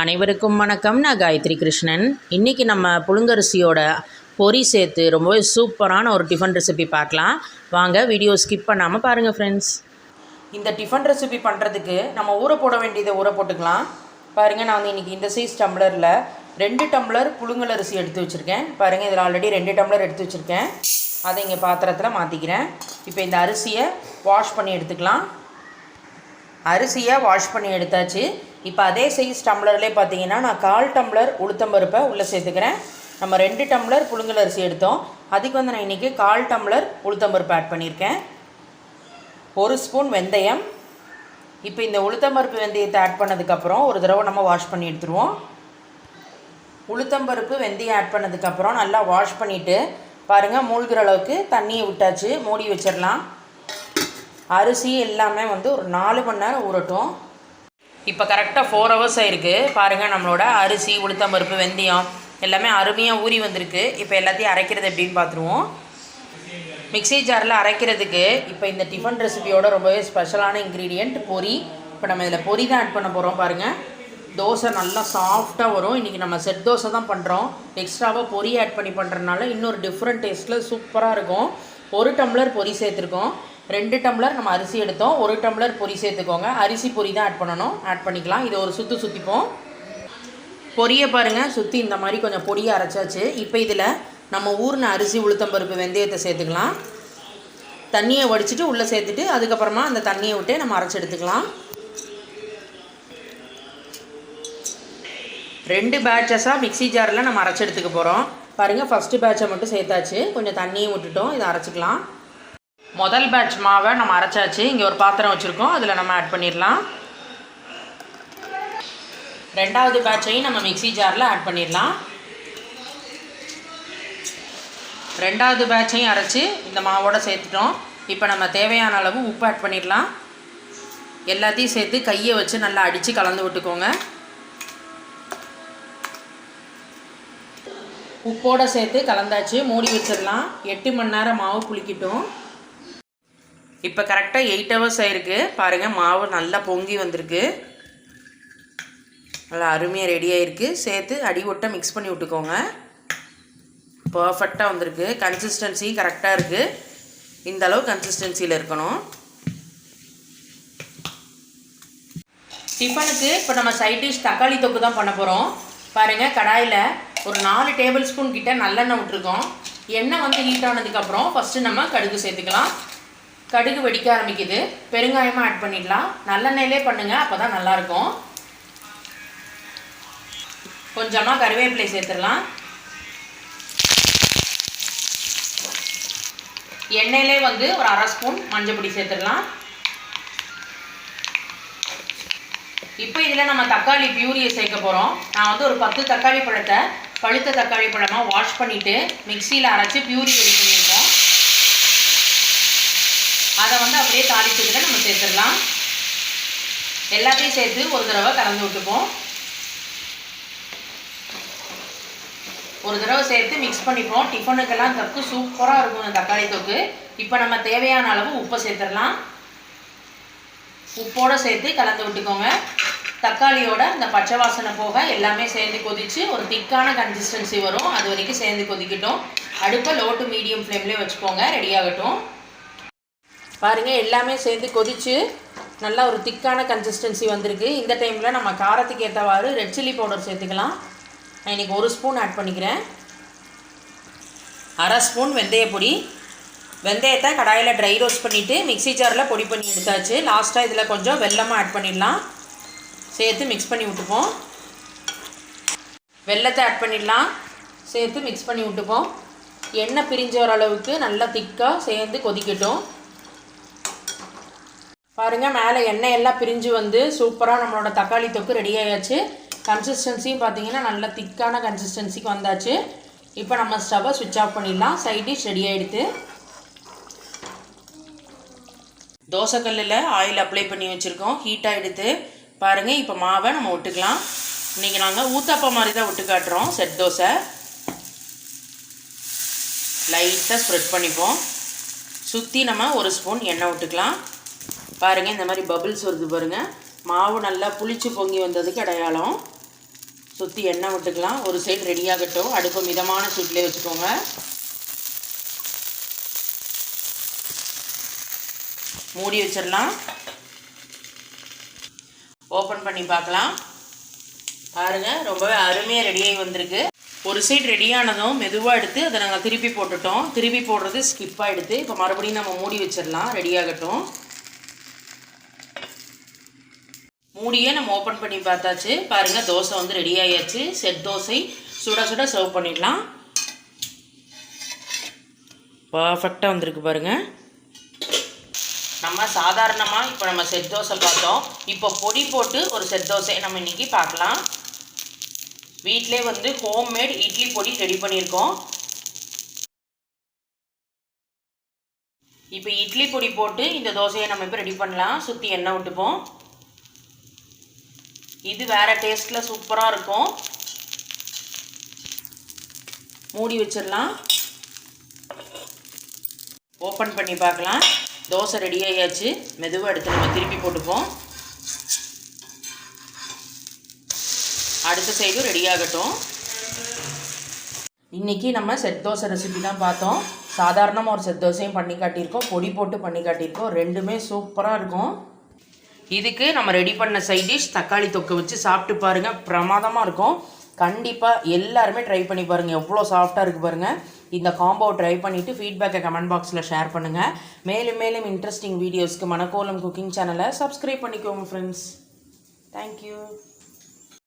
அனைவருக்கும் வணக்கம். நான் காயத்ரி கிருஷ்ணன். இன்றைக்கி நம்ம புழுங்கரிசியோட பொரி சேர்த்து ரொம்பவே சூப்பரான ஒரு டிஃபன் ரெசிபி பார்க்கலாம். வாங்க வீடியோ ஸ்கிப் பண்ணாமல் பாருங்கள் ஃப்ரெண்ட்ஸ் இந்த டிஃபன் ரெசிபி பண்ணுறதுக்கு நம்ம ஊற போட வேண்டியதை ஊற போட்டுக்கலாம். பாருங்கள் நான் வந்து இன்றைக்கி இந்த சைஸ் டம்ளரில் ரெண்டு டம்ளர் புழுங்கல் அரிசி எடுத்து வச்சுருக்கேன். பாருங்கள் இதில் ஆல்ரெடி ரெண்டு டம்ளர் எடுத்து வச்சுருக்கேன். அதை இங்கே பாத்திரத்தில் மாற்றிக்கிறேன் இப்போ இந்த அரிசியை வாஷ் பண்ணி எடுத்துக்கலாம். அரிசியை வாஷ் பண்ணி எடுத்தாச்சு. இப்போ அதே சைஸ் டம்ளர்லேயே பார்த்தீங்கன்னா நான் கால் டம்ளர் உளுத்தம்பருப்பை உள்ளே சேர்த்துக்கிறேன். நம்ம ரெண்டு டம்ளர் புழுங்கல் அரிசி எடுத்தோம். அதுக்கு வந்து நான் இன்றைக்கி கால் டம்ளர் உளுத்தம்பருப்பு ஆட் பண்ணியிருக்கேன். ஒரு ஸ்பூன் வெந்தயம். இப்போ இந்த உளுத்தம்பருப்பு வெந்தயத்தை ஆட் பண்ணதுக்கப்புறம் ஒரு தடவை நம்ம வாஷ் பண்ணி எடுத்துருவோம். உளுத்தம்பருப்பு வெந்தயம் ஆட் பண்ணதுக்கப்புறம் நல்லா வாஷ் பண்ணிவிட்டு பாருங்கள் மூழ்கிற அளவுக்கு தண்ணியை விட்டாச்சு மூடி வச்சிடலாம் அரிசி எல்லாமே வந்து ஒரு நாலு மணி நேரம் ஊறட்டும். இப்போ கரெக்டாக ஃபோர் ஹவர்ஸ் ஆயிருக்கு பாருங்கள் நம்மளோட அரிசி உளுத்தம் பருப்பு வெந்தயம் எல்லாமே அருமையாக ஊறி வந்திருக்கு. இப்போ எல்லாத்தையும் அரைக்கிறது எப்படின்னு பார்த்துருவோம் மிக்ஸி ஜாரில் அரைக்கிறதுக்கு இப்போ இந்த டிஃபன் ரெசிபியோட ரொம்பவே ஸ்பெஷலான இன்க்ரீடியண்ட் பொரி இப்போ நம்ம இதில் பொரி தான் ஆட் பண்ண போகிறோம் பாருங்கள் தோசை நல்லா சாஃப்டாக வரும். இன்றைக்கி நம்ம செட் தோசை தான் பண்ணுறோம் எக்ஸ்ட்ராவாக பொரி ஆட் பண்ணி பண்ணுறதுனால இன்னொரு டிஃப்ரெண்ட் டேஸ்ட்டில் சூப்பராக இருக்கும். ஒரு டம்ளர் பொரி சேர்த்துருக்கோம். ரெண்டு டம்ளர் நம்ம அரிசி எடுத்தோம். ஒரு டம்ளர் பொரி சேர்த்துக்கோங்க. அரிசி பொரி தான் ஆட் பண்ணணும். ஆட் பண்ணிக்கலாம். இதை ஒரு சுற்று சுற்றிப்போம் பொரியை பாருங்கள் சுற்றி இந்த மாதிரி கொஞ்சம் பொடியை அரைச்சாச்சு. இப்போ இதில் நம்ம ஊர்ன அரிசி உளுத்தம்பருப்பு வெந்தயத்தை சேர்த்துக்கலாம். தண்ணியை வடிச்சிட்டு உள்ளே சேர்த்துட்டு அதுக்கப்புறமா அந்த தண்ணியை விட்டு நம்ம அரைச்சி எடுத்துக்கலாம். ரெண்டு பேட்சஸாக மிக்ஸி ஜாரில் நம்ம அரைச்சி எடுத்துக்க போகிறோம் பாருங்கள் ஃபஸ்ட்டு பேட்சை மட்டும் சேர்த்தாச்சு. கொஞ்சம் தண்ணியும் விட்டுட்டோம். இதை அரைச்சிக்கலாம். முதல் பேட்ச் மாவை நம்ம அரைச்சாச்சு. இங்கே ஒரு பாத்திரம் வச்சுருக்கோம். அதில் நம்ம ஆட் பண்ணிடலாம். ரெண்டாவது பேட்சையும் நம்ம மிக்ஸி ஜாரில் ஆட் பண்ணிடலாம். ரெண்டாவது பேட்சையும் அரைச்சி இந்த மாவோட சேர்த்துட்டோம். இப்போ நம்ம தேவையான அளவு உப்பு ஆட் பண்ணிடலாம். எல்லாத்தையும் சேர்த்து கையை வச்சு நல்லா அடித்து கலந்து விட்டுக்கோங்க. உப்போடு சேர்த்து கலந்தாச்சு. மூடி வச்சிடலாம். எட்டு மணி நேரம் மாவு குளிக்கட்டும் இப்போ கரெக்டாக எயிட் ஹவர்ஸ் ஆயிருக்கு. பாருங்கள் மாவு நல்லா பொங்கி வந்திருக்கு. நல்லா அருமையாக ரெடி ஆயிருக்கு. சேர்த்து அடி ஒட்ட மிக்ஸ் பண்ணி விட்டுக்கோங்க. பர்ஃபெக்டாக வந்திருக்கு. கன்சிஸ்டன்சி கரெக்டாக இருக்குது இந்த அளவு கன்சிஸ்டன்சியில் இருக்கணும். டிஃபனுக்கு இப்போ நம்ம சைட் டிஷ் தக்காளி தொக்கு தான் பண்ண போகிறோம் பாருங்கள் கடாயில் ஒரு நாலு டேபிள் ஸ்பூன் கிட்ட நல்லெண்ணெய் விட்டுருக்கோம். எண்ணெய் வந்து ஹீட் ஆனதுக்கப்புறம் ஃபஸ்ட்டு நம்ம கடுகு சேர்த்துக்கலாம். கடுகு வெடிக்க ஆரம்பிக்குது. பெருங்காயமாக ஆட் பண்ணிடலாம். நல்லெண்ணெயிலே பண்ணுங்கள் அப்போ தான் நல்லாயிருக்கும். கொஞ்சமாக கருவேப்பிலை சேர்த்துடலாம். எண்ணெயிலே வந்து ஒரு அரை ஸ்பூன் மஞ்சள் பொடி சேர்த்துடலாம். இப்போ இதில் நம்ம தக்காளி பியூரியை சேர்க்க போகிறோம் நான் வந்து ஒரு பத்து தக்காளி பழத்தை பழுத்த தக்காளி பழமாக வாஷ் பண்ணிவிட்டு மிக்சியில் அரைச்சி பியூரி ரெடி அதை வந்து அப்படியே தாளிச்சதில் நம்ம சேர்த்துடலாம். எல்லாத்தையும் சேர்த்து ஒரு தடவை கலந்து விட்டுப்போம். ஒரு தடவை சேர்த்து மிக்ஸ் பண்ணிப்போம். டிஃபனுக்கெல்லாம் தொக்கு சூப்பராக இருக்கும் இந்த தக்காளி தொக்கு. இப்போ நம்ம தேவையான அளவு உப்பை சேர்த்துடலாம். உப்போடு சேர்த்து கலந்து விட்டுக்கோங்க. தக்காளியோட இந்த பச்சை வாசனை போக எல்லாமே சேர்ந்து கொதித்து ஒரு திக்கான கன்சிஸ்டன்சி வரும். அது வரைக்கும் சேர்ந்து கொதிக்கட்டும். அடுப்பை லோ டு மீடியம் ஃப்ளேம்லேயே வச்சுக்கோங்க. ரெடி ஆகட்டும். பாருங்கள் எல்லாமே சேர்ந்து கொதித்து நல்லா ஒரு திக்கான கன்சிஸ்டன்சி வந்திருக்கு. இந்த டைமில் நம்ம காரத்துக்கு ஏற்றவாறு ரெட் சில்லி பவுடர் சேர்த்துக்கலாம். நான் இன்றைக்கி ஒரு ஸ்பூன் ஆட் பண்ணிக்கிறேன். அரை ஸ்பூன் வெந்தயப்பொடி வெந்தயத்தை கடாயில் ட்ரை ரோஸ்ட் பண்ணிவிட்டு மிக்ஸி ஜாரில் பொடி பண்ணி எடுத்தாச்சு. லாஸ்ட்டாக இதில் கொஞ்சம் வெல்லமாக ஆட் பண்ணிடலாம். சேர்த்து மிக்ஸ் பண்ணி விட்டுப்போம். வெல்லத்தை ஆட் பண்ணிடலாம். சேர்த்து மிக்ஸ் பண்ணி விட்டுப்போம். எண்ணெய் பிரிஞ்ச வர அளவுக்கு நல்லா திக்காக சேர்ந்து கொதிக்கட்டும். பாருங்கள் மேலே எண்ணெய் எல்லாம் பிரிஞ்சு வந்து சூப்பராக நம்மளோட தக்காளி தொக்கு ரெடி ஆயாச்சு. கன்சிஸ்டன்சியும் பார்த்தீங்கன்னா நல்ல திக்கான கன்சிஸ்டன்சிக்கு வந்தாச்சு. இப்போ நம்ம ஸ்டவ்வை சுவிட்ச் ஆஃப் பண்ணிடலாம். சைட் டிஷ் ரெடி ஆகிடுது தோசைக்கல்லில் ஆயில் அப்ளை பண்ணி வச்சுருக்கோம். ஹீட் ஆகிடுது பாருங்கள் இப்போ மாவை நம்ம விட்டுக்கலாம் இன்றைக்கி நாங்கள் ஊத்தாப்பம் மாதிரி தான் விட்டு காட்டுறோம் செட் தோசை. லைட்டாக ஸ்ப்ரெட் பண்ணிப்போம். சுற்றி நம்ம ஒரு ஸ்பூன் எண்ணெய் விட்டுக்கலாம் பாருங்கள் இந்த மாதிரி பபுள்ஸ் வருது பாருங்கள் மாவு நல்லா புளிச்சு பொங்கி வந்ததுக்கு அடையாளம். சுற்றி எண்ணெய் விட்டுக்கலாம். ஒரு சைடு ரெடியாகட்டும் அடுப்பு மிதமான சூட்டிலே வச்சுக்கோங்க. மூடி வச்சிடலாம். ஓப்பன் பண்ணி பார்க்கலாம். பாருங்கள் ரொம்பவே அருமையாக ரெடியாகி வந்திருக்கு. ஒரு சைடு ரெடியானதும் மெதுவாக எடுத்து அதை நாங்கள் திருப்பி போட்டுட்டோம். திருப்பி போடுறது ஸ்கிப் ஆகிடுது இப்போ மறுபடியும் நம்ம மூடி வச்சிடலாம். ரெடியாகட்டும் மூடியே நம்ம ஓப்பன் பண்ணி பார்த்தாச்சு. பாருங்கள் தோசை வந்து ரெடி ஆகியாச்சு செட் தோசை. சுட சுட சர்வ் பண்ணிடலாம். பர்ஃபெக்டாக வந்திருக்கு பாருங்கள் நம்ம சாதாரணமாக இப்போ நம்ம செட் தோசை பார்த்தோம். இப்போ பொடி போட்டு ஒரு செட் தோசை நம்ம இன்றைக்கி பார்க்கலாம். வீட்டிலே வந்து ஹோம்மேட் இட்லி பொடி ரெடி பண்ணியிருக்கோம். இப்போ இட்லி பொடி போட்டு இந்த தோசையை நம்ம இப்போ ரெடி பண்ணலாம். சுற்றி எண்ணெய் விட்டுப்போம். இது வேறு டேஸ்ட்டில் சூப்பராக இருக்கும். மூடி வச்சிடலாம். ஓப்பன் பண்ணி பார்க்கலாம். தோசை ரெடி ஆகியாச்சு மெதுவாக எடுத்து நம்ம திருப்பி போட்டுப்போம். அடுத்த சைடும் ரெடி ஆகட்டும். இன்றைக்கி நம்ம செட் தோசை ரெசிபி தான் பார்த்தோம். சாதாரணமாக ஒரு செட் தோசையும் பண்ணி காட்டியிருக்கோம். பொடி போட்டு பண்ணி காட்டியிருக்கோம். ரெண்டுமே சூப்பராக இருக்கும். இதுக்கு நம்ம ரெடி பண்ண சைட் டிஷ் தக்காளி தொக்கை வச்சு சாப்பிட்டு பாருங்கள் பிரமாதமாக இருக்கும். கண்டிப்பாக எல்லாருமே ட்ரை பண்ணி பாருங்கள் எவ்வளோ சாஃப்டாக இருக்குது பாருங்கள் இந்த காம்போ ட்ரை பண்ணிவிட்டு ஃபீட்பேக்கை கமெண்ட் பாக்ஸில் ஷேர் பண்ணுங்கள் மேலும் மேலும் இன்ட்ரெஸ்டிங் வீடியோஸ்க்கு மணக்கோலம் குக்கிங் சேனலை சப்ஸ்கிரைப் பண்ணிக்கோங்க ஃப்ரெண்ட்ஸ் தேங்க்யூ